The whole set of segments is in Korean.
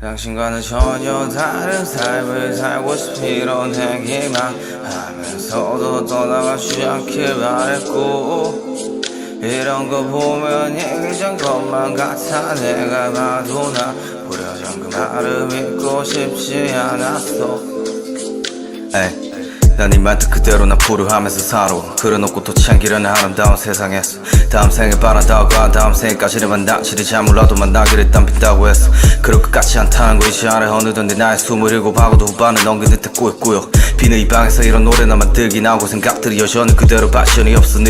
당신과는 전혀 다른 삶을 살고 싶이런 얘기만 하면서도 떠나가지 않길 바랬고 이런 거 보면 얘기전 것만 같아. 내가 봐도 나 부려진 그 말을 믿고 싶지 않았어. 에이 난네 말뜻 그대로 나 불효하면서 살아 그려놓고 또 챙기려는 아름다운 세상에서. 다음 생에 바란다고 다음 생까지는 만나지를 잘 몰라도 만나기를 땀빈다고 했어. 그럴 것 같지 않다는 거 이제 알아 어느덧 내 나이 스물일곱 하고도 후반은 넘긴 듯해 꾸역꾸역 비는 이 방에서 이런 노래나 만들기 나오고 생각들이 여전히 그대로 발전이 없은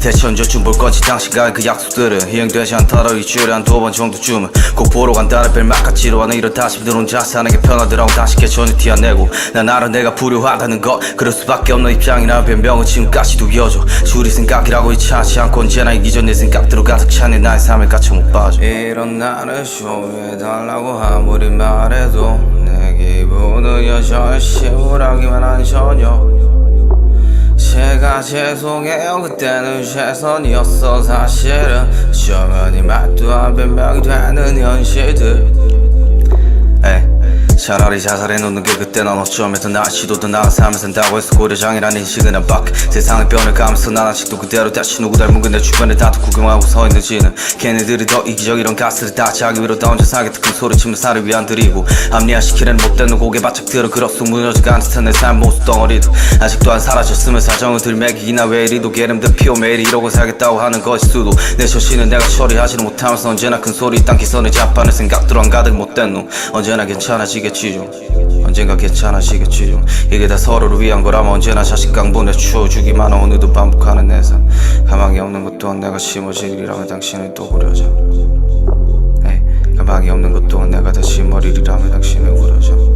대체 언제쯤 볼 건지 당신과의 그 약속들은 이행되지 않더라. 일주일에 한 두 번 정도쯤은 꼭 보러 간다는 벨막같 지루하는 이런 다시들 혼자 사는 게 편하더라고 다시 개천을 티어내고 난 알아 내가 불효하다는 것. 그럴 수밖에 없는 입장이라 변명은 지금까지도 이어져. 줄이 생각이라고 이차하지 않고 언제나 이기전 내 생각대로 가득 차는 나의 삶에 갇혀 못 빠져 이런 나를 쇼해달라고 아무리 말해도 내 기분은 여전히 저녁 제가 죄송해요. 그때는 최선이었어. 사실은 정연이 말도 안 변명이 되는 현실들 차라리 자살해놓는 게 그때 난 어쩌면서 날씨도 더 나은 삶을 산다고 해서 고려장이라는 인식은 안밖 세상의 변을 가면서 난 아직도 그대로 다시 누구 닮은 건내 주변에 다도 구경하고 서 있는지는. 걔네들이 더 이기적 이런 가스를 다 자기 위로 다 혼자 사겠다. 큰 소리치며 살을 위한 드리고. 합리화시키려는 못되는 고개 바짝 들어 그럭속 무너져가는 듯한 내삶 모습 덩어리도. 아직도 안 사라졌으면 사정을 들매기나 왜 이리도 게으름들 피워 매일 이러고 살겠다고 하는 것일 수도. 내 처신은 내가 처리하지는 못하면서 언제나 큰 소리 딴 기선을 잡하는 생각들로 안 가득 못된 놈. 언제나 괜찮아지겠지 좀 언젠가 괜찮아지겠지 좀 이게 다 서로를 위한 거라면 언제나 자신감 보내주어주기만 오늘도 반복하는 내 삶 가망이 없는 것 또한 내가 심어지리라면 당신을 또 그려져 에이, 가망이 없는 것 또한 내가 다 심어리리라면 당신을 그려져